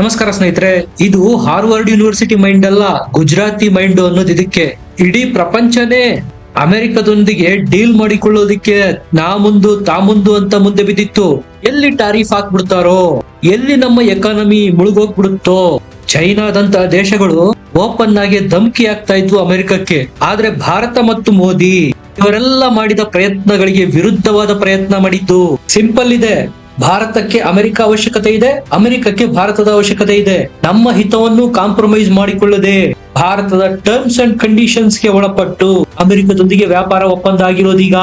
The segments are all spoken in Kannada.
ನಮಸ್ಕಾರ ಸ್ನೇಹಿತರೆ, ಇದು ಹಾರ್ವರ್ಡ್ ಯೂನಿವರ್ಸಿಟಿ ಮೈಂಡ್ ಅಲ್ಲ, ಗುಜರಾತಿ ಮೈಂಡ್ ಅನ್ನೋದು ಇದಕ್ಕೆ. ಇಡೀ ಪ್ರಪಂಚನೇ ಅಮೆರಿಕದೊಂದಿಗೆ ಡೀಲ್ ಮಾಡಿಕೊಳ್ಳೋದಿಕ್ಕೆ ನಾ ಮುಂದು, ತಾ ಮುಂದು ಅಂತ ಮುಂದೆ ಬಿದ್ದಿತ್ತು. ಎಲ್ಲಿ ಟಾರಿಫ್ ಹಾಕ್ಬಿಡ್ತಾರೋ, ಎಲ್ಲಿ ನಮ್ಮ ಎಕಾನಮಿ ಮುಳುಗೋಗ್ಬಿಡುತ್ತೋ. ಚೈನಾದಂತ ದೇಶಗಳು ಓಪನ್ ಆಗಿ ಧಮಕಿ ಆಗ್ತಾ ಇದ್ವು ಅಮೆರಿಕಕ್ಕೆ. ಆದ್ರೆ ಭಾರತ ಮತ್ತು ಮೋದಿ ಇವರೆಲ್ಲ ಮಾಡಿದ ಪ್ರಯತ್ನಗಳಿಗೆ ವಿರುದ್ಧವಾದ ಪ್ರಯತ್ನ ಮಾಡಿದ್ದು. ಸಿಂಪಲ್ ಇದೆ. ಭಾರತಕ್ಕೆ ಅಮೆರಿಕ ಅವಶ್ಯಕತೆ ಇದೆ, ಅಮೆರಿಕಕ್ಕೆ ಭಾರತದ ಅವಶ್ಯಕತೆ ಇದೆ. ನಮ್ಮ ಹಿತವನ್ನು ಕಾಂಪ್ರಮೈಸ್ ಮಾಡಿಕೊಳ್ಳದೆ, ಭಾರತದ ಟರ್ಮ್ಸ್ ಅಂಡ್ ಕಂಡೀಷನ್ಸ್ಗೆ ಒಳಪಟ್ಟು ಅಮೆರಿಕದೊಂದಿಗೆ ವ್ಯಾಪಾರ ಒಪ್ಪಂದ ಆಗಿರೋದೀಗ.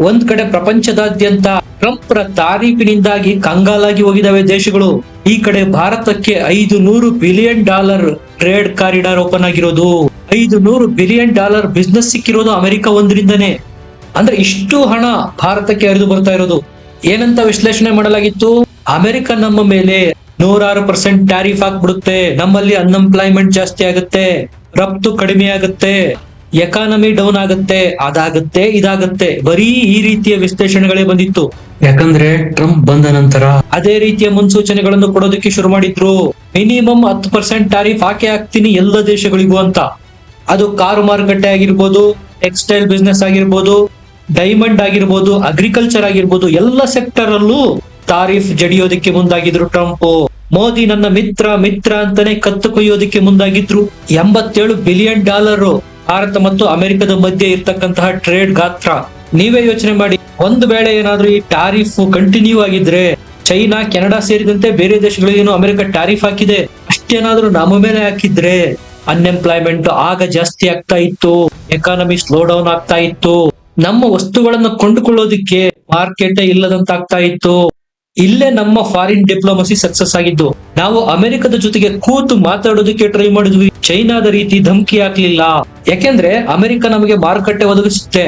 ಒಂದ್ ಕಡೆ ಪ್ರಪಂಚದಾದ್ಯಂತ ಟ್ರಂಪ್ ರ ತಾರೀಫಿನಿಂದಾಗಿ ಕಂಗಾಲಾಗಿ ಹೋಗಿದಾವೆ ದೇಶಗಳು. ಈ ಕಡೆ ಭಾರತಕ್ಕೆ ಐದು ನೂರು billion dollar trade corridor open ಆಗಿರೋದು. ಐದು ನೂರು ಬಿಲಿಯನ್ ಡಾಲರ್ ಬಿಸ್ನೆಸ್ ಸಿಕ್ಕಿರೋದು ಅಮೆರಿಕ ಒಂದರಿಂದನೇ. ಅಂದ್ರೆ ಇಷ್ಟು ಹಣ ಭಾರತಕ್ಕೆ ಹರಿದು ಬರ್ತಾ ಇರೋದು. ಏನಂತ ವಿಶ್ಲೇಷಣೆ ಮಾಡಲಾಗಿತ್ತು? ಅಮೆರಿಕ ನಮ್ಮ ಮೇಲೆ ನೂರಾರು ಪರ್ಸೆಂಟ್ ಟ್ಯಾರಿಫ್ ಹಾಕ್ಬಿಡುತ್ತೆ ನಮ್ಮಲ್ಲಿ ಅನ್ಎಂಪ್ಲಾಯ್ಮೆಂಟ್ ಜಾಸ್ತಿ ಆಗುತ್ತೆ. ರಫ್ತು ಕಡಿಮೆ ಆಗುತ್ತೆ. ಎಕಾನಮಿ ಡೌನ್ ಆಗುತ್ತೆ. ಅದಾಗುತ್ತೆ ಇದಾಗುತ್ತೆ. ಬರೀ ಈ ರೀತಿಯ ವಿಶ್ಲೇಷಣೆಗಳೇ ಬಂದಿತ್ತು. ಯಾಕಂದ್ರೆ ಟ್ರಂಪ್ ಬಂದ ನಂತರ ಅದೇ ರೀತಿಯ ಮುನ್ಸೂಚನೆಗಳನ್ನು ಕೊಡೋದಕ್ಕೆ ಶುರು ಮಾಡಿದ್ರು. ಮಿನಿಮಮ್ ಹತ್ತು ಪರ್ಸೆಂಟ್ ಟ್ಯಾರಿಫ್ ಹಾಕಿ ಹಾಕ್ತೀನಿ ಎಲ್ಲ ದೇಶಗಳಿಗೂ ಅಂತ. ಅದು ಕಾರು ಮಾರುಕಟ್ಟೆ ಆಗಿರ್ಬೋದು ಟೆಕ್ಸ್ಟೈಲ್ ಬಿಸ್ನೆಸ್ ಆಗಿರ್ಬೋದು ಡೈಮಂಡ್ ಆಗಿರ್ಬೋದು ಅಗ್ರಿಕಲ್ಚರ್ ಆಗಿರ್ಬೋದು, ಎಲ್ಲ ಸೆಕ್ಟರ್ ಅಲ್ಲೂ ತಾರೀಫ್ ಜಡಿಯೋದಕ್ಕೆ ಮುಂದಾಗಿದ್ರು ಟ್ರಂಪ್. ಮೋದಿ ನನ್ನ ಮಿತ್ರ ಮಿತ್ರ ಅಂತಾನೆ ಕತ್ತು ಕೊಯ್ಯೋದಕ್ಕೆ ಮುಂದಾಗಿದ್ರು. ಎಂಬತ್ತೇಳು ಬಿಲಿಯನ್ ಡಾಲರ್ ಭಾರತ ಮತ್ತು ಅಮೆರಿಕದ ಮಧ್ಯೆ ಇರ್ತಕ್ಕಂತಹ ಟ್ರೇಡ್ ಗಾತ್ರ. ನೀವೇ ಯೋಚನೆ ಮಾಡಿ, ಒಂದು ವೇಳೆ ಏನಾದ್ರೂ ಈ ಟಾರಿಫ್ ಕಂಟಿನ್ಯೂ ಆಗಿದ್ರೆ, ಚೈನಾ, ಕೆನಡಾ ಸೇರಿದಂತೆ ಬೇರೆ ದೇಶಗಳಿಗೇನು ಅಮೆರಿಕ ಟಾರಿಫ್ ಹಾಕಿದೆ, ಅಷ್ಟೇನಾದ್ರೂ ನಮ್ಮ ಮೇಲೆ ಹಾಕಿದ್ರೆ ಅನ್ಎಂಪ್ಲಾಯ್ಮೆಂಟ್ ಆಗ ಜಾಸ್ತಿ ಆಗ್ತಾ ಇತ್ತು ಎಕಾನಮಿ ಸ್ಲೋ ಡೌನ್ ಆಗ್ತಾ ಇತ್ತು. ನಮ್ಮ ವಸ್ತುಗಳನ್ನು ಕೊಂಡುಕೊಳ್ಳೋದಿಕ್ಕೆ ಮಾರ್ಕೆಟ್ ಇಲ್ಲದಂತಾಗ್ತಾ ಇತ್ತು. ಇಲ್ಲೇ ನಮ್ಮ ಫಾರಿನ್ ಡಿಪ್ಲೊಮಸಿ ಸಕ್ಸಸ್ ಆಗಿದ್ದು, ನಾವು ಅಮೆರಿಕದ ಜೊತೆಗೆ ಕೂತು ಮಾತಾಡೋದಕ್ಕೆ ಟ್ರೈ ಮಾಡಿದ್ವಿ. ಚೈನಾದ ರೀತಿ ಧಮಕಿ ಹಾಕ್ಲಿಲ್ಲ. ಯಾಕೆಂದ್ರೆ ಅಮೆರಿಕ ನಮಗೆ ಮಾರುಕಟ್ಟೆ ಒದಗಿಸುತ್ತೆ.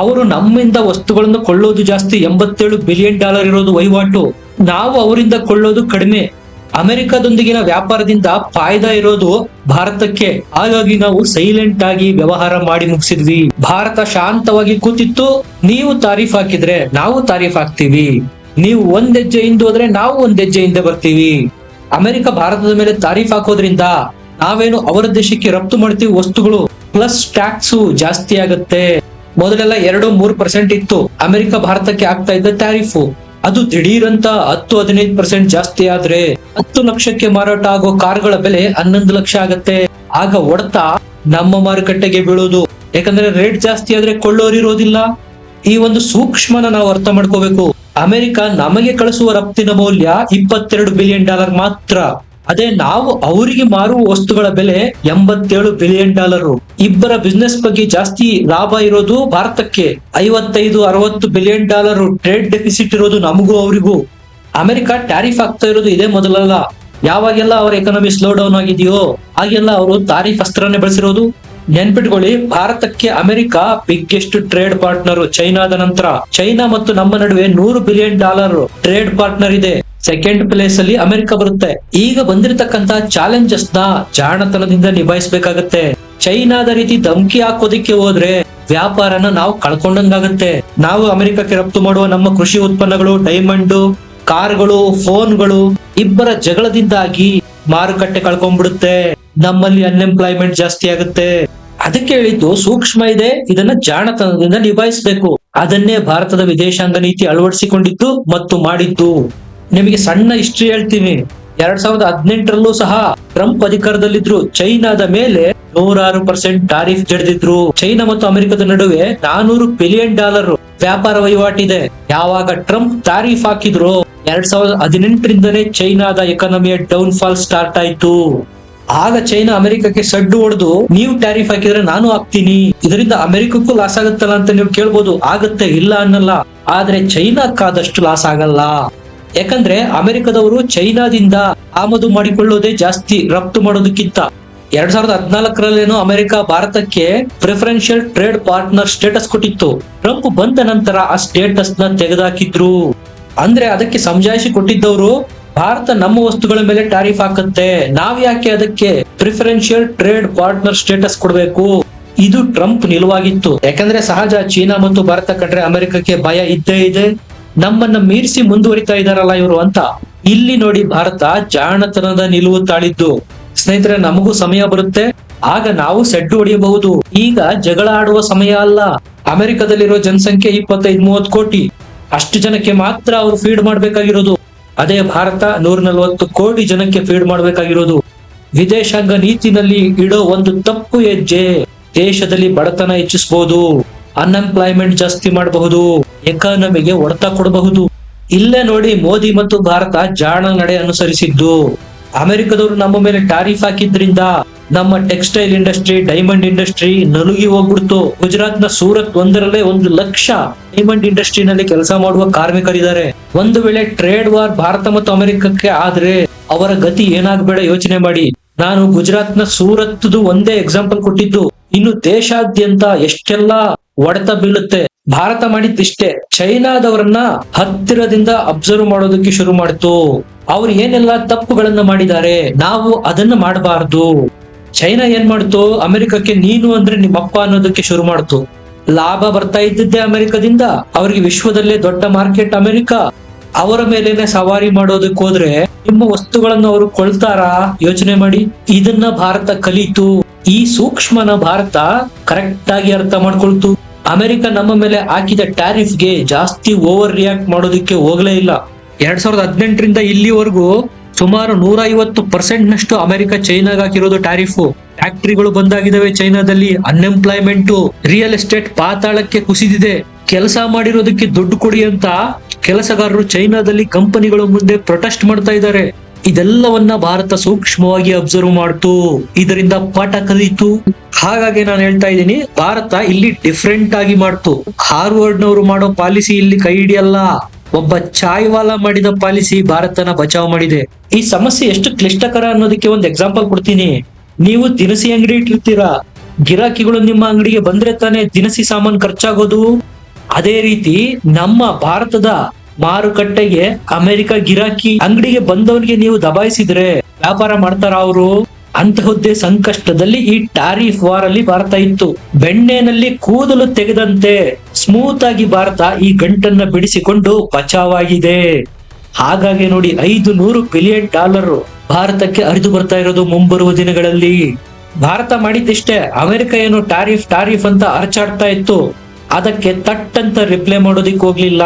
ಅವರು ನಮ್ಮಿಂದ ವಸ್ತುಗಳನ್ನು ಕೊಳ್ಳೋದು ಜಾಸ್ತಿ ಎಂಬತ್ತೇಳು ಬಿಲಿಯನ್ ಡಾಲರ್ ಇರೋದು ವಹಿವಾಟು. ನಾವು ಅವರಿಂದ ಕೊಳ್ಳೋದು ಕಡಿಮೆ. ಅಮೆರಿಕದೊಂದಿಗಿನ ವ್ಯಾಪಾರದಿಂದ ಫಾಯ್ದಾ ಇರೋದು ಭಾರತಕ್ಕೆ. ಹಾಗಾಗಿ ನಾವು ಸೈಲೆಂಟ್ ಆಗಿ ವ್ಯವಹಾರ ಮಾಡಿ ಮುಗಿಸಿದ್ವಿ. ಭಾರತ ಶಾಂತವಾಗಿ ಕೂತಿತ್ತು. ನೀವು ತಾರೀಫ್ ಹಾಕಿದ್ರೆ ನಾವು ತಾರೀಫ್ ಹಾಕ್ತೀವಿ. ನೀವು ಒಂದ್ ಹೆಜ್ಜೆ ಹಿಂದೆ ಹೋದ್ರೆ ನಾವು ಒಂದ್ ಹೆಜ್ಜೆ ಹಿಂದೆ ಬರ್ತೀವಿ. ಅಮೆರಿಕ ಭಾರತದ ಮೇಲೆ ತಾರೀಫ್ ಹಾಕೋದ್ರಿಂದ ನಾವೇನು ಅವರ ದೇಶಕ್ಕೆ ರಫ್ತು ಮಾಡ್ತೀವಿ ವಸ್ತುಗಳು ಪ್ಲಸ್ ಟ್ಯಾಕ್ಸ್ ಜಾಸ್ತಿ ಆಗುತ್ತೆ. ಮೊದಲೆಲ್ಲ ಎರಡು ಮೂರು ಪರ್ಸೆಂಟ್ ಇತ್ತು. ಅಮೆರಿಕ ಭಾರತಕ್ಕೆ ಆಗ್ತಾ ಇದ್ದ ಟ್ಯಾರಿಫ್ ಅದು ದಿಢೀರ್ ಅಂತ ಹತ್ತು ಹದಿನೈದು ಪರ್ಸೆಂಟ್ ಜಾಸ್ತಿ ಆದ್ರೆ ಹತ್ತು ಲಕ್ಷಕ್ಕೆ ಮಾರಾಟ ಆಗೋ ಕಾರ್ಗಳ ಬೆಲೆ ಹನ್ನೊಂದು ಲಕ್ಷ ಆಗತ್ತೆ. ಆಗ ಒಡತ ನಮ್ಮ ಮಾರುಕಟ್ಟೆಗೆ ಬೀಳೋದು. ಯಾಕಂದ್ರೆ ರೇಟ್ ಜಾಸ್ತಿ ಆದ್ರೆ ಕೊಳ್ಳೋರು ಇರೋದಿಲ್ಲ. ಈ ಒಂದು ಸೂಕ್ಷ್ಮನ ನಾವು ಅರ್ಥ ಮಾಡ್ಕೋಬೇಕು. ಅಮೆರಿಕ ನಮಗೆ ಕಳಿಸುವ ರಫ್ತಿನ ಮೌಲ್ಯ ಇಪ್ಪತ್ತೆರಡು ಬಿಲಿಯನ್ ಡಾಲರ್ ಮಾತ್ರ. ಅದೇ ನಾವು ಅವರಿಗೆ ಮಾರುವ ವಸ್ತುಗಳ ಬೆಲೆ ಎಂಬತ್ತೇಳು ಬಿಲಿಯನ್ ಡಾಲರ್ ಇಬ್ಬರ ಬಿಸ್ನೆಸ್ ಬಗ್ಗೆ ಜಾಸ್ತಿ ಲಾಭ ಇರೋದು ಭಾರತಕ್ಕೆ ಐವತ್ತೈದು, ಅರವತ್ತು ಬಿಲಿಯನ್ ಡಾಲರ್ ಟ್ರೇಡ್ ಡೆಫಿಸಿಟ್ ಇರೋದು ನಮಗೂ ಅವರಿಗೂ. ಅಮೆರಿಕ ಟ್ಯಾರಿಫ್ ಆಗ್ತಾ ಇರೋದು ಇದೇ ಮೊದಲಲ್ಲ. ಯಾವಾಗೆಲ್ಲ ಅವರ ಎಕನಾಮಿ ಸ್ಲೋ ಡೌನ್ ಆಗಿದೆಯೋ, ಹಾಗೆಲ್ಲ ಅವರು ತಾರೀಫ್ ಅಸ್ತ್ರನೇ ಬಳಸಿರೋದು. ನೆನ್ಪಿಟ್ಕೊಳ್ಳಿ, ಭಾರತಕ್ಕೆ ಅಮೆರಿಕ ಬಿಗ್ಗೆಸ್ಟ್ ಟ್ರೇಡ್ ಪಾರ್ಟ್ನರ್ ಚೈನಾದ ನಂತರ. ಚೈನಾ ಮತ್ತು ನಮ್ಮ ನಡುವೆ ನೂರು ಬಿಲಿಯನ್ ಡಾಲರ್ ಟ್ರೇಡ್ ಪಾರ್ಟ್ನರ್ ಇದೆ. ಸೆಕೆಂಡ್ ಪ್ಲೇಸ್ ಅಲ್ಲಿ ಅಮೆರಿಕ ಬರುತ್ತೆ. ಈಗ ಬಂದಿರತಕ್ಕಂತ ಚಾಲೆಂಜಸ್ನ ಜಾಣತನದಿಂದ ನಿಭಾಯಿಸಬೇಕಾಗತ್ತೆ. ಚೈನಾದ ರೀತಿ ಧಮಕಿ ಹಾಕೋದಿಕ್ಕೆ ಹೋದ್ರೆ ವ್ಯಾಪಾರನ ನಾವು ಕಳ್ಕೊಂಡಂಗಾಗತ್ತೆ. ನಾವು ಅಮೆರಿಕಕ್ಕೆ ರಫ್ತು ಮಾಡುವ ನಮ್ಮ ಕೃಷಿ ಉತ್ಪನ್ನಗಳು ಡೈಮಂಡ್ ಕಾರ್ಗಳು ಫೋನ್ಗಳು ಇಬ್ಬರ ಜಗಳದಿಂದಾಗಿ ಮಾರುಕಟ್ಟೆ ಕಳ್ಕೊಂಡ್ಬಿಡುತ್ತೆ. ನಮ್ಮಲ್ಲಿ ಅನ್ಎಂಪ್ಲಾಯ್ಮೆಂಟ್ ಜಾಸ್ತಿ ಆಗುತ್ತೆ. ಅದಕ್ಕೆ ಹೇಳಿದ್ದು ಸೂಕ್ಷ್ಮ ಇದೆ, ಇದನ್ನ ಜಾಣತನದಿಂದ ನಿಭಾಯಿಸಬೇಕು. ಅದನ್ನೇ ಭಾರತದ ವಿದೇಶಾಂಗ ನೀತಿ ಅಳವಡಿಸಿಕೊಂಡಿದ್ದು ಮತ್ತು ಮಾಡಿದ್ದು. ನಿಮಗೆ ಸಣ್ಣ ಹಿಸ್ಟ್ರಿ ಹೇಳ್ತೀನಿ. ಎರಡ್ ಸಾವಿರದ ಹದಿನೆಂಟರಲ್ಲೂ ಸಹ ಟ್ರಂಪ್ ಅಧಿಕಾರದಲ್ಲಿದ್ರು, ಚೈನಾದ ಮೇಲೆ ನೂರಾರು ಪರ್ಸೆಂಟ್ ಟಾರಿಫ್ ಜಡಿದ್ರು ಚೈನಾ ಮತ್ತು ಅಮೆರಿಕದ ನಡುವೆ ನಾನೂರು ಬಿಲಿಯನ್ ಡಾಲರ್ ವ್ಯಾಪಾರ ವಹಿವಾಟಿದೆ. ಯಾವಾಗ ಟ್ರಂಪ್ ಟಾರಿಫ್ ಹಾಕಿದ್ರು? ಎರಡ್ ಸಾವಿರದ ಹದಿನೆಂಟರಿಂದನೇ ಚೈನಾದ ಎಕಾನಮಿಯ ಡೌನ್ ಫಾಲ್ ಸ್ಟಾರ್ಟ್ ಆಯ್ತು. ಆಗ ಚೈನಾ ಅಮೆರಿಕಕ್ಕೆ ಸಡ್ಡು ಹೊಡೆದು, ನೀವು ಟ್ಯಾರಿಫ್ ಹಾಕಿದ್ರೆ ನಾನು ಹಾಕ್ತೀನಿ. ಇದರಿಂದ ಅಮೆರಿಕಕ್ಕೂ ಲಾಸ್ ಆಗುತ್ತಲ್ಲ ಅಂತ ನೀವು ಕೇಳ್ಬೋದು. ಆಗತ್ತೆ ಇಲ್ಲ ಅನ್ನಲ್ಲ. ಆದ್ರೆ ಚೈನಾಕ್ಕಾದಷ್ಟು ಲಾಸ್ ಆಗಲ್ಲ. ಯಾಕಂದ್ರೆ ಅಮೆರಿಕದವರು ಚೈನಾದಿಂದ ಆಮದು ಮಾಡಿಕೊಳ್ಳೋದೇ ಜಾಸ್ತಿ ರಫ್ತು ಮಾಡೋದಕ್ಕಿಂತ. ಎರಡ್ ಸಾವಿರದ ಹದಿನಾಲ್ಕರಲ್ಲೇನೋ ಅಮೆರಿಕ ಭಾರತಕ್ಕೆ ಪ್ರಿಫರೆನ್ಷಿಯಲ್ ಟ್ರೇಡ್ ಪಾರ್ಟ್ನರ್ ಸ್ಟೇಟಸ್ ಕೊಟ್ಟಿತ್ತು. ಟ್ರಂಪ್ ಬಂದ ನಂತರ ಆ ಸ್ಟೇಟಸ್ನ ತೆಗೆದಾಕಿದ್ರು. ಅಂದ್ರೆ ಅದಕ್ಕೆ ಸಮಜಾಯಿಸಿ ಕೊಟ್ಟಿದ್ದವರು, ಭಾರತ ನಮ್ಮ ವಸ್ತುಗಳ ಮೇಲೆ ಟ್ಯಾರಿಫ್ ಹಾಕುತ್ತೆ. ನಾವ್ ಯಾಕೆ ಅದಕ್ಕೆ ಪ್ರಿಫರೆನ್ಷಿಯಲ್ ಟ್ರೇಡ್ ಪಾರ್ಟ್ನರ್ ಸ್ಟೇಟಸ್ ಕೊಡಬೇಕು? ಇದು ಟ್ರಂಪ್ ನಿಲುವಾಗಿತ್ತು. ಯಾಕಂದ್ರೆ ಸಹಜ ಚೀನಾ ಮತ್ತು ಭಾರತ ಕಂಡ್ರೆ ಅಮೆರಿಕಕ್ಕೆ ಭಯ ಇದ್ದೇ ಇದೆ. ನಮ್ಮನ್ನ ಮೀರಿಸಿ ಮುಂದುವರಿತಾ ಇದಾರಲ್ಲ ಇವರು ಅಂತ. ಇಲ್ಲಿ ನೋಡಿ ಭಾರತ ಜಾಣತನದ ನಿಲುವು ತಾಳಿದ್ದು. ಸ್ನೇಹಿತರೆ, ನಮಗೂ ಸಮಯ ಬರುತ್ತೆ. ಆಗ ನಾವು ಸೆಡ್ಡು ಹೊಡೆಯಬಹುದು. ಈಗ ಜಗಳ ಆಡುವ ಸಮಯ ಅಲ್ಲ. ಅಮೆರಿಕದಲ್ಲಿರೋ ಜನಸಂಖ್ಯೆ ಇಪ್ಪತ್ತೈದು, ಮೂವತ್ತು ಕೋಟಿ. ಅಷ್ಟು ಜನಕ್ಕೆ ಮಾತ್ರ ಅವರು ಫೀಡ್ ಮಾಡ್ಬೇಕಾಗಿರೋದು. ಅದೇ ಭಾರತ ನೂರ ನಲವತ್ತು ಕೋಟಿ ಜನಕ್ಕೆ ಫೀಡ್ ಮಾಡ್ಬೇಕಾಗಿರೋದು. ವಿದೇಶಾಂಗ ನೀತಿನಲ್ಲಿ ಇಡೋ ಒಂದು ತಪ್ಪು ಹೆಜ್ಜೆ. ದೇಶದಲ್ಲಿ ಬಡತನ ಹೆಚ್ಚಿಸಬಹುದು ಅನ್ಎಂಪ್ಲಾಯ್ಮೆಂಟ್ ಜಾಸ್ತಿ ಮಾಡಬಹುದು. ಎಕಾನಮಿಗೆ ಹೊಡೆತ ಕೊಡಬಹುದು. ಇಲ್ಲೇ ನೋಡಿ ಮೋದಿ ಮತ್ತು ಭಾರತ ಜಾಣ ನಡೆ ಅನುಸರಿಸಿದ್ದು. ಅಮೆರಿಕದವರು ನಮ್ಮ ಮೇಲೆ ಟಾರಿಫ್ ಹಾಕಿದ್ರಿಂದ ನಮ್ಮ ಟೆಕ್ಸ್ಟೈಲ್ ಇಂಡಸ್ಟ್ರಿ, ಡೈಮಂಡ್ ಇಂಡಸ್ಟ್ರಿ ನಲುಗಿ ಹೋಗ್ಬಿಡ್ತು. ಗುಜರಾತ್ನ ಸೂರತ್ ಒಂದರಲ್ಲೇ ಒಂದು ಲಕ್ಷ ಡೈಮಂಡ್ ಇಂಡಸ್ಟ್ರಿನಲ್ಲಿ ಕೆಲಸ ಮಾಡುವ ಕಾರ್ಮಿಕರಿದ್ದಾರೆ. ಒಂದು ವೇಳೆ ಟ್ರೇಡ್ ವಾರ್ ಭಾರತ ಮತ್ತು ಅಮೆರಿಕಕ್ಕೆ ಆದ್ರೆ ಅವರ ಗತಿ ಏನಾಗಬೇಡ ಯೋಚನೆ ಮಾಡಿ. ನಾನು ಗುಜರಾತ್ನ ಸೂರತ್ದು ಒಂದೇ ಎಕ್ಸಾಂಪಲ್ ಕೊಟ್ಟಿದ್ದು. ಇನ್ನು ದೇಶಾದ್ಯಂತ ಎಷ್ಟೆಲ್ಲಾ ಒಡೆತ ಬೀಳುತ್ತೆ. ಭಾರತ ಮಾಡಿದ್ದಿಷ್ಟೇ ಚೈನಾದವರನ್ನ ಹತ್ತಿರದಿಂದ ಅಬ್ಸರ್ವ್ ಮಾಡೋದಕ್ಕೆ ಶುರು ಮಾಡಿತು. ಅವ್ರು ಏನೆಲ್ಲ ತಪ್ಪುಗಳನ್ನ ಮಾಡಿದ್ದಾರೆ? ನಾವು ಅದನ್ನ ಮಾಡಬಾರದು. ಚೈನಾ ಏನ್ ಮಾಡ್ತು? ಅಮೆರಿಕಕ್ಕೆ ನೀನು ಅಂದ್ರೆ ನಿಮ್ಮಪ್ಪ ಅನ್ನೋದಕ್ಕೆ ಶುರು ಮಾಡ್ತು. ಲಾಭ ಬರ್ತಾ ಇದ್ದಿದ್ದೆ ಅಮೆರಿಕದಿಂದ. ಅವರಿಗೆ ವಿಶ್ವದಲ್ಲೇ ದೊಡ್ಡ ಮಾರ್ಕೆಟ್ ಅಮೆರಿಕ. ಅವರ ಮೇಲೇನೆ ಸವಾರಿ ಮಾಡೋದಕ್ಕೆ ಹೋದ್ರೆ ನಿಮ್ಮ ವಸ್ತುಗಳನ್ನು ಅವರು ಕೊಳ್ತಾರಾ? ಯೋಚನೆ ಮಾಡಿ. ಇದನ್ನ ಭಾರತ ಕಲಿತು. ಈ ಸೂಕ್ಷ್ಮನ ಭಾರತ ಕರೆಕ್ಟ್ ಆಗಿ ಅರ್ಥ ಮಾಡ್ಕೊಳ್ತು. ಅಮೆರಿಕ ನಮ್ಮ ಮೇಲೆ ಹಾಕಿದ ಟ್ಯಾರಿಫ್ಗೆ ಜಾಸ್ತಿ ಓವರ್ ರಿಯಾಕ್ಟ್ ಮಾಡೋದಕ್ಕೆ ಹೋಗ್ಲೇ ಇಲ್ಲ. ಎರಡ್ ಸಾವಿರದ ಹದಿನೆಂಟರಿಂದ ಇಲ್ಲಿವರೆಗೂ ಸುಮಾರು ನೂರ ಐವತ್ತು ಪರ್ಸೆಂಟ್ ನಷ್ಟು ಅಮೆರಿಕ ಚೈನಾಗ ಹಾಕಿರೋದು ಟ್ಯಾರಿಫ್. ಫ್ಯಾಕ್ಟರಿಗಳು ಬಂದಾಗಿದ್ದಾವೆ ಚೈನಾದಲ್ಲಿ ಅನ್ಎಂಪ್ಲಾಯ್ಮೆಂಟ್ ರಿಯಲ್ ಎಸ್ಟೇಟ್ ಪಾತಾಳಕ್ಕೆ ಕುಸಿದಿದೆ. ಕೆಲಸ ಮಾಡಿರೋದಕ್ಕೆ ದುಡ್ಡು ಕೊಡಿ ಅಂತ ಕೆಲಸಗಾರರು ಚೈನಾದಲ್ಲಿ ಕಂಪನಿಗಳ ಮುಂದೆ ಪ್ರೊಟೆಸ್ಟ್ ಮಾಡ್ತಾ ಇದ್ದಾರೆ. ಇದೆಲ್ಲವನ್ನ ಭಾರತ ಸೂಕ್ಷ್ಮವಾಗಿ ಅಬ್ಸರ್ವ್ ಮಾಡ್ತು. ಇದರಿಂದ ಪಾಠ ಕಲಿತು. ಹಾಗಾಗಿ ನಾನು ಹೇಳ್ತಾ ಇದ್ದೀನಿ, ಭಾರತ ಇಲ್ಲಿ ಡಿಫ್ರೆಂಟ್ ಆಗಿ ಮಾಡ್ತು. ಹಾರ್ವರ್ಡ್ ನವರು ಮಾಡೋ ಪಾಲಿಸಿ ಇಲ್ಲಿ ಕೈ ಹಿಡಿಯಲ್ಲ. ಒಬ್ಬ ಚಾಯ್ವಾಲ ಮಾಡಿದ ಪಾಲಿಸಿ ಭಾರತನ ಬಚಾವ್ ಮಾಡಿದೆ. ಈ ಸಮಸ್ಯೆ ಎಷ್ಟು ಕ್ಲಿಷ್ಟಕರ ಅನ್ನೋದಕ್ಕೆ ಒಂದು ಎಕ್ಸಾಂಪಲ್ ಕೊಡ್ತೀನಿ. ನೀವು ದಿನಸಿ ಅಂಗಡಿ ಇಟ್ಟಿರ್ತೀರಾ? ಗಿರಾಕಿಗಳು ನಿಮ್ಮ ಅಂಗಡಿಗೆ ಬಂದ್ರೆ ತಾನೇ ದಿನಸಿ ಸಾಮಾನು ಖರ್ಚಾಗೋದು? ಅದೇ ರೀತಿ ನಮ್ಮ ಭಾರತದ ಮಾರುಕಟ್ಟೆಗೆ ಅಮೆರಿಕ ಗಿರಾಕಿ ಅಂಗಡಿಗೆ ಬಂದವನಿಗೆ ನೀವು ದಬಾಯಿಸಿದ್ರೆ ವ್ಯಾಪಾರ ಮಾಡ್ತಾರ ಅವರು? ಅಂತಹದ್ದೇ ಸಂಕಷ್ಟದಲ್ಲಿ ಈ ಟಾರಿಫ್ ವಾರ್ ಅಲ್ಲಿ ಭಾರತ ಇತ್ತು. ಬೆಣ್ಣೆನಲ್ಲಿ ಕೂದಲು ತೆಗೆದಂತೆ ಸ್ಮೂತ್ ಆಗಿ ಭಾರತ ಈ ಗಂಟನ್ನ ಬಿಡಿಸಿಕೊಂಡು ಬಚಾವಾಗಿದೆ. ಹಾಗಾಗಿ ನೋಡಿ ಐದು ನೂರು ಬಿಲಿಯನ್ ಡಾಲರ್ ಭಾರತಕ್ಕೆ ಹರಿದು ಬರ್ತಾ ಇರೋದು ಮುಂಬರುವ ದಿನಗಳಲ್ಲಿ. ಭಾರತ ಮಾಡಿದ್ದಿಷ್ಟೇ, ಅಮೆರಿಕ ಏನು ಟಾರಿಫ್ ಟಾರಿಫ್ ಅಂತ ಅರಚಾಡ್ತಾ ಇತ್ತು. ಅದಕ್ಕೆ ತಟ್ಟಂತ ರಿಪ್ಲೈ ಮಾಡೋದಿಕ್ ಹೋಗ್ಲಿಲ್ಲ.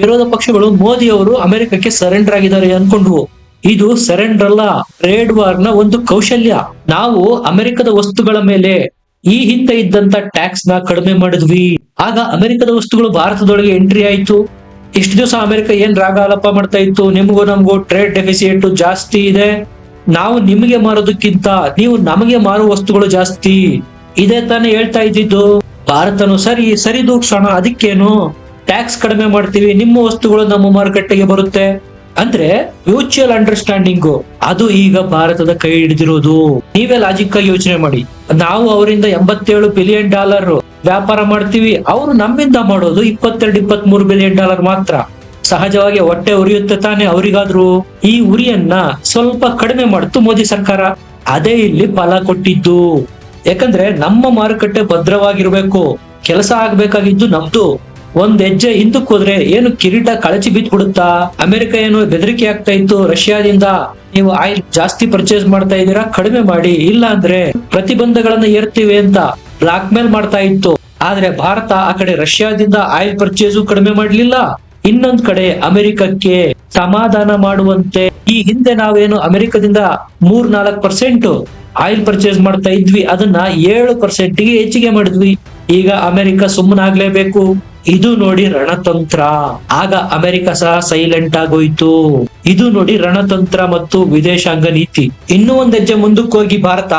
ವಿರೋಧ ಪಕ್ಷಗಳು ಮೋದಿ ಅವರು ಅಮೆರಿಕಕ್ಕೆ ಸರೆಂಡರ್ ಆಗಿದ್ದಾರೆ ಅನ್ಕೊಂಡ್ರು. ಇದು ಸರೆಂಡರ್ ಅಲ್ಲ ಟ್ರೇಡ್ ವಾರ್ನ ಒಂದು ಕೌಶಲ್ಯ. ನಾವು ಅಮೆರಿಕದ ವಸ್ತುಗಳ ಮೇಲೆ ಈ ಹಿಂದೆ ಇದ್ದಂತ ಟ್ಯಾಕ್ಸ್ನ ಕಡಿಮೆ ಮಾಡಿದ್ವಿ. ಆಗ ಅಮೆರಿಕದ ವಸ್ತುಗಳು ಭಾರತದೊಳಗೆ ಎಂಟ್ರಿ ಆಯ್ತು. ಇಷ್ಟು ದಿವಸ ಅಮೆರಿಕ ಏನ್ ರಾಗ ಆಲಪ ಮಾಡ್ತಾ ಇತ್ತು? ನಿಮಗೂ ನಮಗೂ ಟ್ರೇಡ್ ಡೆಫಿಸಿಯೇಟ್ ಜಾಸ್ತಿ ಇದೆ. ನಾವು ನಿಮಗೆ ಮಾರೋದಕ್ಕಿಂತ ನೀವು ನಮಗೆ ಮಾರುವ ವಸ್ತುಗಳು ಜಾಸ್ತಿ. ಇದೇ ತಾನೇ ಹೇಳ್ತಾ ಇದ್ದಿದ್ದು. ಭಾರತನು ಸರಿ ಸರಿ ದೂಕ್ಷಣ ಅದಕ್ಕೇನು? ಟ್ಯಾಕ್ಸ್ ಕಡಿಮೆ ಮಾಡ್ತೀವಿ, ನಿಮ್ಮ ವಸ್ತುಗಳು ನಮ್ಮ ಮಾರುಕಟ್ಟೆಗೆ ಬರುತ್ತೆ. ಅಂದ್ರೆ ಮ್ಯೂಚುವಲ್ ಅಂಡರ್ಸ್ಟ್ಯಾಂಡಿಂಗು ಅದು ಈಗ ಭಾರತದ ಕೈ ಹಿಡಿದಿರೋದು. ನೀವೇ ಲಾಜಿಕ್ ಆಗಿ ಯೋಚನೆ ಮಾಡಿ. ನಾವು ಅವರಿಂದ ಎಂಬತ್ತೇಳು ಬಿಲಿಯನ್ ಡಾಲರ್ ವ್ಯಾಪಾರ ಮಾಡ್ತೀವಿ, ಅವರು ನಮ್ಮಿಂದ ಮಾಡೋದು ಇಪ್ಪತ್ತೆರಡು ಇಪ್ಪತ್ತ್ ಮೂರು ಬಿಲಿಯನ್ ಡಾಲರ್ ಮಾತ್ರ. ಸಹಜವಾಗಿ ಹೊಟ್ಟೆ ಉರಿಯುತ್ತೆ ತಾನೆ ಅವರಿಗಾದ್ರೂ. ಈ ಉರಿಯನ್ನ ಸ್ವಲ್ಪ ಕಡಿಮೆ ಮಾಡ್ತು ಮೋದಿ ಸರ್ಕಾರ. ಅದೇ ಇಲ್ಲಿ ಫಲ ಕೊಟ್ಟಿದ್ದು. ಯಾಕಂದ್ರೆ ನಮ್ಮ ಮಾರುಕಟ್ಟೆ ಭದ್ರವಾಗಿರ್ಬೇಕು. ಕೆಲಸ ಆಗ್ಬೇಕಾಗಿದ್ದು ನಮ್ದು. ಒಂದ್ ಹೆಜ್ಜೆ ಹಿಂದಕ್ಕೆ ಹೋದ್ರೆ ಏನು ಕಿರೀಟ ಕಳಚಿ ಬಿತ್ ಬಿಡುತ್ತಾ ಅಮೆರಿಕ ಏನು ಬೆದರಿಕೆ ಆಗ್ತಾ ಇತ್ತು ರಷ್ಯಾದಿಂದ? ನೀವು ಆಯಿಲ್ ಜಾಸ್ತಿ ಪರ್ಚೇಸ್ ಮಾಡ್ತಾ ಇದ್ದೀರಾ? ಕಡಿಮೆ ಮಾಡಿ. ಇಲ್ಲ ಅಂದ್ರೆ ಪ್ರತಿಬಂಧಗಳನ್ನ ಏರ್ತೀವಿ ಅಂತ ಬ್ಲಾಕ್ ಮೇಲ್ ಮಾಡ್ತಾ ಇತ್ತು. ಆದ್ರೆ ಭಾರತ ಆ ಕಡೆ ರಷ್ಯಾದಿಂದ ಆಯಿಲ್ ಪರ್ಚೇಸು ಕಡಿಮೆ ಮಾಡ್ಲಿಲ್ಲ. ಇನ್ನೊಂದ್ ಕಡೆ ಅಮೆರಿಕಕ್ಕೆ ಸಮಾಧಾನ ಮಾಡುವಂತೆ ಈ ಹಿಂದೆ ನಾವೇನು ಅಮೆರಿಕದಿಂದ ಮೂರ್ ನಾಲ್ಕು ಪರ್ಸೆಂಟ್ ಆಯಿಲ್ ಪರ್ಚೇಸ್ ಮಾಡ್ತಾ ಇದ್ವಿ. ಅದನ್ನ ಏಳು ಪರ್ಸೆಂಟ್ಗೆ ಹೆಚ್ಚಿಗೆ ಮಾಡಿದ್ವಿ. ಈಗ ಅಮೆರಿಕ ಸುಮ್ಮನಾಗ್ಲೇಬೇಕು. ಇದು ನೋಡಿ ರಣತಂತ್ರ. ಆಗ ಅಮೆರಿಕ ಸಹ ಸೈಲೆಂಟ್ ಆಗೋಯ್ತು. ಇದು ನೋಡಿ ರಣತಂತ್ರ ಮತ್ತು ವಿದೇಶಾಂಗ ನೀತಿ. ಇನ್ನೂ ಒಂದ್ ಹೆಜ್ಜೆ ಮುಂದಕ್ಕೋಗಿ ಭಾರತ,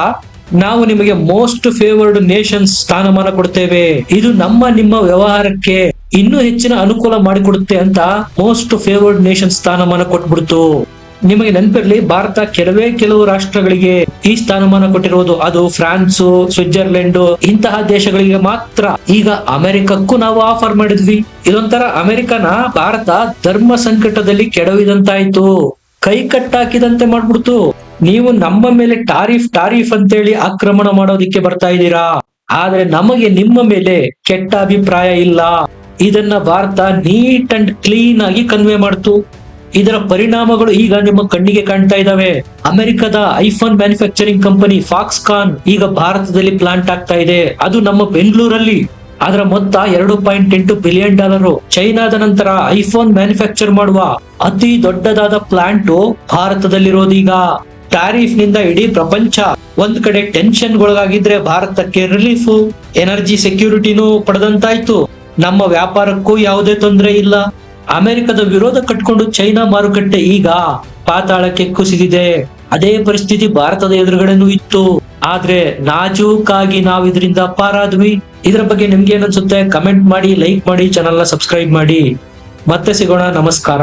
ನಾವು ನಿಮಗೆ ಮೋಸ್ಟ್ ಫೇವರ್ಡ್ ನೇಷನ್ಸ್ ಸ್ಥಾನಮಾನ ಕೊಡ್ತೇವೆ. ಇದು ನಮ್ಮ ನಿಮ್ಮ ವ್ಯವಹಾರಕ್ಕೆ ಇನ್ನೂ ಹೆಚ್ಚಿನ ಅನುಕೂಲ ಮಾಡಿಕೊಡುತ್ತೆ ಅಂತ ಮೋಸ್ಟ್ ಫೇವರ್ಡ್ ನೇಷನ್ ಸ್ಥಾನಮಾನ ಕೊಟ್ಬಿಡ್ತು. ನಿಮಗೆ ನೆನಪಿರಲಿ, ಭಾರತ ಕೆಲವೇ ಕೆಲವು ರಾಷ್ಟ್ರಗಳಿಗೆ ಈ ಸ್ಥಾನಮಾನ ಕೊಟ್ಟಿರುವುದು. ಅದು ಫ್ರಾನ್ಸ್, ಸ್ವಿಟ್ಜರ್ಲೆಂಡ್, ಇಂತಹ ದೇಶಗಳಿಗೆ ಮಾತ್ರ. ಈಗ ಅಮೆರಿಕಕ್ಕೂ ನಾವು ಆಫರ್ ಮಾಡಿದ್ವಿ. ಇದೊಂಥರ ಅಮೆರಿಕನ ಭಾರತ ಧರ್ಮ ಸಂಕಟದಲ್ಲಿ ಕೆಡವಿದಂತಾಯ್ತು. ಕೈ ಕಟ್ಟಾಕಿದಂತೆ ಮಾಡ್ಬಿಡ್ತು. ನೀವು ನಮ್ಮ ಮೇಲೆ ಟಾರಿಫ್ ಟಾರಿಫ್ ಅಂತೇಳಿ ಆಕ್ರಮಣ ಮಾಡೋದಿಕ್ಕೆ ಬರ್ತಾ ಇದ್ದೀರಾ? ಆದ್ರೆ ನಮಗೆ ನಿಮ್ಮ ಮೇಲೆ ಕೆಟ್ಟ ಅಭಿಪ್ರಾಯ ಇಲ್ಲ. ಇದನ್ನ ಭಾರತ ನೀಟ್ ಅಂಡ್ ಕ್ಲೀನ್ ಆಗಿ ಕನ್ವೆ ಮಾಡ್ತು. ಇದರ ಪರಿಣಾಮಗಳು ಈಗ ನಿಮ್ಮ ಕಣ್ಣಿಗೆ ಕಾಣ್ತಾ ಇದಾವೆ ಅಮೆರಿಕದ iPhone manufacturing company Foxconn ಈಗ ಭಾರತದಲ್ಲಿ ಪ್ಲಾಂಟ್ ಆಗ್ತಾ ಇದೆ. ಅದು ನಮ್ಮ ಬೆಂಗಳೂರಲ್ಲಿ. ಅದರ ಮೊತ್ತ ಎರಡು ಪಾಯಿಂಟ್ ಎಂಟು ಬಿಲಿಯನ್ ಡಾಲರ್. ಚೈನಾದ ನಂತರ ಐಫೋನ್ ಮ್ಯಾನುಫ್ಯಾಕ್ಚರ್ ಮಾಡುವ ಅತಿ ದೊಡ್ಡದಾದ ಪ್ಲಾಂಟ್ ಭಾರತದಲ್ಲಿರೋದೀಗ. ಟ್ಯಾರಿಫ್ನಿಂದ ಇಡೀ ಪ್ರಪಂಚ ಒಂದ್ ಕಡೆ ಟೆನ್ಷನ್ ಒಳಗಾಗಿದ್ರೆ ಭಾರತಕ್ಕೆ ರಿಲೀಫ್, ಎನರ್ಜಿ ಸೆಕ್ಯೂರಿಟಿನೂ ಪಡೆದಂತಾಯ್ತು. ನಮ್ಮ ವ್ಯಾಪಾರಕ್ಕೂ ಯಾವುದೇ ತೊಂದರೆ ಇಲ್ಲ. ಅಮೆರಿಕದ ವಿರೋಧ ಕಟ್ಕೊಂಡು ಚೈನಾ ಮಾರುಕಟ್ಟೆ ಈಗ ಪಾತಾಳಕ್ಕೆ ಕುಸಿದಿದೆ. ಅದೇ ಪರಿಸ್ಥಿತಿ ಭಾರತದ ಎದುರುಗಡೆನೂ ಇತ್ತು. ಆದ್ರೆ ನಾಜೂಕಾಗಿ ನಾವು ಇದರಿಂದ ಪಾರಾದ್ವಿ. ಇದರ ಬಗ್ಗೆ ನಿಮ್ಗೆ ಏನನ್ಸುತ್ತೆ ಕಮೆಂಟ್ ಮಾಡಿ, ಲೈಕ್ ಮಾಡಿ ಚಾನಲ್ನ ಸಬ್ಸ್ಕ್ರೈಬ್ ಮಾಡಿ. ಮತ್ತೆ ಸಿಗೋಣ. ನಮಸ್ಕಾರ.